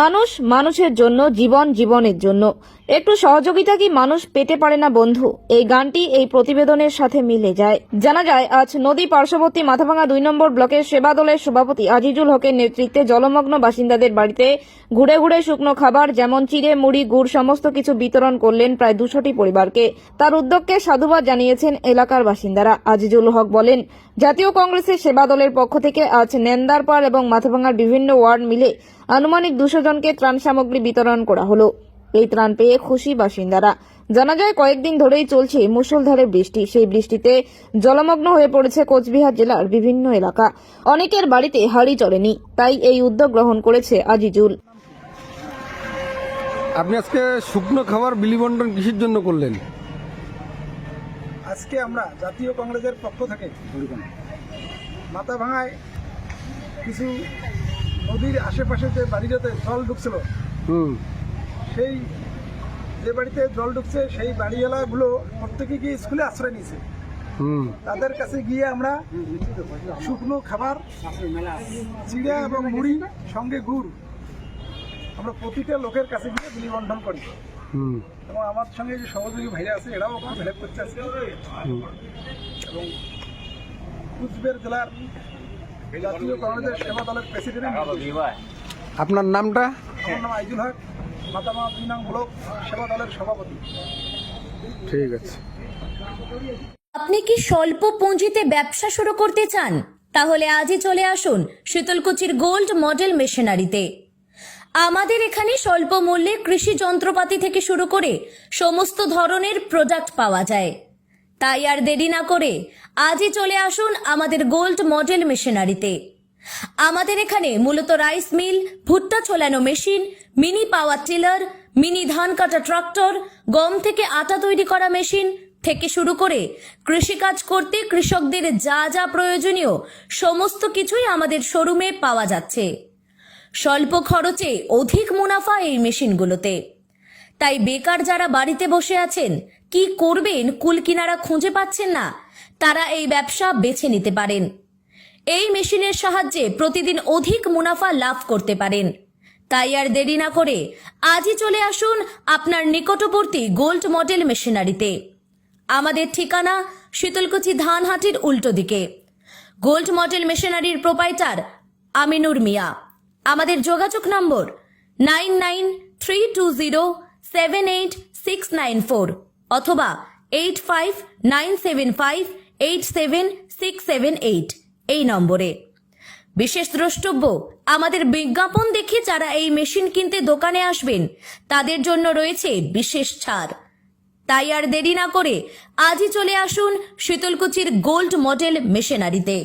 মানুষ মানুষের জন্য, জীবন জীবনের জন্য। একটু সহযোগিতা কি মানুষ পেতে পারে না, বন্ধু? এই গানটি এই প্রতিবেদনের সাথে মিলে যায়। জানা যায়, আজ নদী পার্শ্ববর্তী মাথাভাঙা দুই নম্বর ব্লকের সেবা দলের সভাপতি আজিজুল হকের নেতৃত্বে জলমগ্ন বাসিন্দাদের বাড়িতে ঘুরে ঘুরে শুকনো খাবার, যেমন চিড়ে, মুড়ি, গুড়, সমস্ত কিছু বিতরণ করলেন প্রায় দুশোটি পরিবারকে। তার উদ্যোগকে সাধুবাদ জানিয়েছেন এলাকার বাসিন্দারা। আজিজুল হক বলেন, জাতীয় কংগ্রেসের সেবা দলের পক্ষ থেকে আজ নেন্দারপাড় এবং মাথাভাঙার বিভিন্ন ওয়ার্ড মিলে আনুমানিক দুশো জনকে ত্রাণ সামগ্রী বিতরণ করা হলো। এই ত্রাণ পেয়ে খুশি বাসিন্দারা। জানা যায় কয়েকদিন ধরেই চলছে মুষলধারে বৃষ্টি। সেই বৃষ্টিতে জলমগ্ন হয়ে পড়েছে কোচবিহার জেলার বিভিন্ন এলাকা। অনেকের বাড়িতে হাড়ি চলেনি তাই এই উদ্যোগ গ্রহণ করেছে আজিজুল। আপনি আজকে শুকনো খাবার বিলি বন্টন কিসের জন্য করলেন? আজকে আমরা জাতীয় কংগ্রেসের পক্ষ থেকে মাথা ভাঙায় কিছু নদীর আশেপাশে যে বাড়িটাতে জল ঢুকছিল হুম। সেই যে বাড়িতে জল ঢুকছে সেই বাড়িওয়ালাগুলো প্রত্যেকে গিয়ে স্কুলে আশ্রয় নিয়েছে। তাদের কাছে গিয়ে আমরা শুকনো খাবার চিড়া এবং মুড়ি সঙ্গে গুড় আমরা প্রতিটা লোকের কাছে গিয়ে বিলি বন্টন করি এবং আমার সঙ্গে যে সহযোগী ভাইরা আছে এরাও হেল্প করতে আছে এবং কুচবিহার জেলার জাতীয় কংগ্রেসের সেবা দলের প্রেসিডেন্ট। আপনার নামটা? আমার নাম আইজুল হক মাতামা দুই নং ব্লক সেবা দলের সভাপতি। ঠিক আছে। আপনি কি স্বল্প পুঁজিতে ব্যবসা শুরু করতে চান? তাহলে আজই চলে আসুন শীতলকুচির গোল্ড মডেল মেশিনারিতে। আমাদের এখানে স্বল্প মূল্যে কৃষি যন্ত্রপাতি থেকে শুরু করে সমস্ত ধরনের প্রোডাক্ট পাওয়া যায়। তাই আর দেরি না করে আজই চলে আসুন আমাদের গোল্ড মডেল মেশিনারিতে। আমাদের এখানে মূলত রাইস মিল, ভুট্টা ছোলানো machine, mini power tiller, mini ধান কাটা ট্রাক্টর, গম থেকে আটা তৈরি করা মেশিন থেকে শুরু করে কৃষিকাজ করতে কৃষকদের যা যা প্রয়োজনীয় সমস্ত কিছুই আমাদের শোরুমে পাওয়া যাচ্ছে। স্বল্প খরচে অধিক মুনাফা এই মেশিনগুলোতে। তাই বেকার যারা বাড়িতে বসে আছেন কি করবেন? কুল কিনারা খুঁজে পাচ্ছেন না। তারা এই ব্যবসা বেছে নিতে পারেন। এই মেশিনের সাহায্যে প্রতিদিন অধিক মুনাফা লাভ করতে পারেন। তাই আর দেরি না করে আজই চলে আসুন আপনার নিকটবর্তী গোল্ড মডেল মেশিনারিতে। আমাদের ঠিকানা শীতলকুচি ধানহাটির উল্টো দিকে। গোল্ড মডেল মেশিনারির প্রোপাইটার আমিনুর মিয়া। আমাদের যোগাযোগ নম্বর nine nine three two zero seven eight six nine four. অথবা eight five nine seven five eight seven six seven eight এই নম্বরে। বিশেষ দ্রষ্টব্য, আমাদের বিজ্ঞাপন দেখে যারা এই মেশিন কিনতে দোকানে আসবেন, তাদের জন্য রয়েছে বিশেষ ছাড়। তাই আর দেরি না করে আজই চলে আসুন শীতলকুচির গোল্ড মডেল মেশিনারিতে।